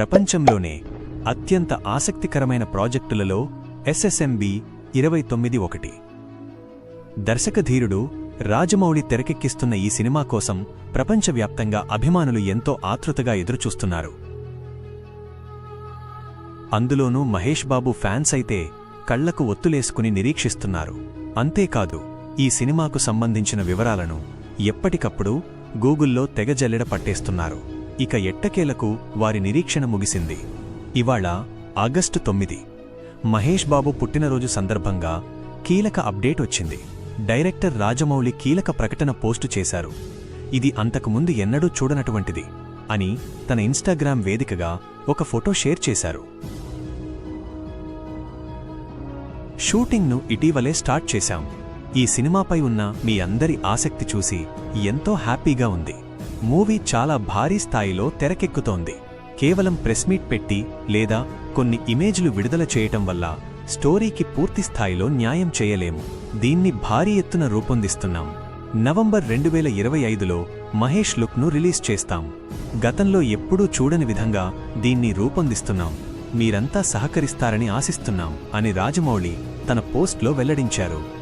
ప్రపంచంలోనే అత్యంత ఆసక్తికరమైన ప్రాజెక్టులలో ఎస్ఎస్ఎంబి ఇరవై తొమ్మిది ఒకటి. దర్శకధీరుడు రాజమౌళి తెరకెక్కిస్తున్న ఈ సినిమా కోసం ప్రపంచవ్యాప్తంగా అభిమానులు ఎంతో ఆతృతగా ఎదురుచూస్తున్నారు. అందులోనూ మహేష్ బాబు ఫ్యాన్స్ అయితే కళ్ళకు ఒత్తులేసుకుని నిరీక్షిస్తున్నారు. అంతేకాదు ఈ సినిమాకు సంబంధించిన వివరాలను ఎప్పటికప్పుడు గూగుల్లో తెగజల్లెడ పట్టేస్తున్నారు. ఇక ఎట్టకేలకు వారి నిరీక్షణ ముగిసింది. ఇవాళ ఆగస్టు తొమ్మిది. మహేష్ బాబు పుట్టినరోజు సందర్భంగా కీలక అప్డేట్ వచ్చింది. డైరెక్టర్ రాజమౌళి కీలక ప్రకటన పోస్టు చేశారు. ఇది అంతకుముందు ఎన్నడూ చూడనటువంటిది అని తన ఇన్స్టాగ్రామ్ వేదికగా ఒక ఫోటో షేర్ చేశారు. షూటింగ్ను ఇటీవలే స్టార్ట్ చేశాం. ఈ సినిమాపై ఉన్న మీ అందరి ఆసక్తి చూసి ఎంతో హ్యాపీగా ఉంది. మూవీ చాలా భారీ స్థాయిలో తెరకెక్కుతోంది. కేవలం ప్రెస్ మీట్ పెట్టి లేదా కొన్ని ఇమేజ్లు విడుదల చేయటం వల్ల స్టోరీకి పూర్తి స్థాయిలో న్యాయం చేయలేము. దీన్ని భారీ ఎత్తున రూపొందిస్తున్నాం. నవంబర్ రెండు వేల ఇరవై ఐదులో మహేష్ లుక్ను రిలీజ్ చేస్తాం. గతంలో ఎప్పుడూ చూడని విధంగా దీన్ని రూపొందిస్తున్నాం. మీరంతా సహకరిస్తారని ఆశిస్తున్నాం అని రాజమౌళి తన పోస్ట్లో వెల్లడించారు.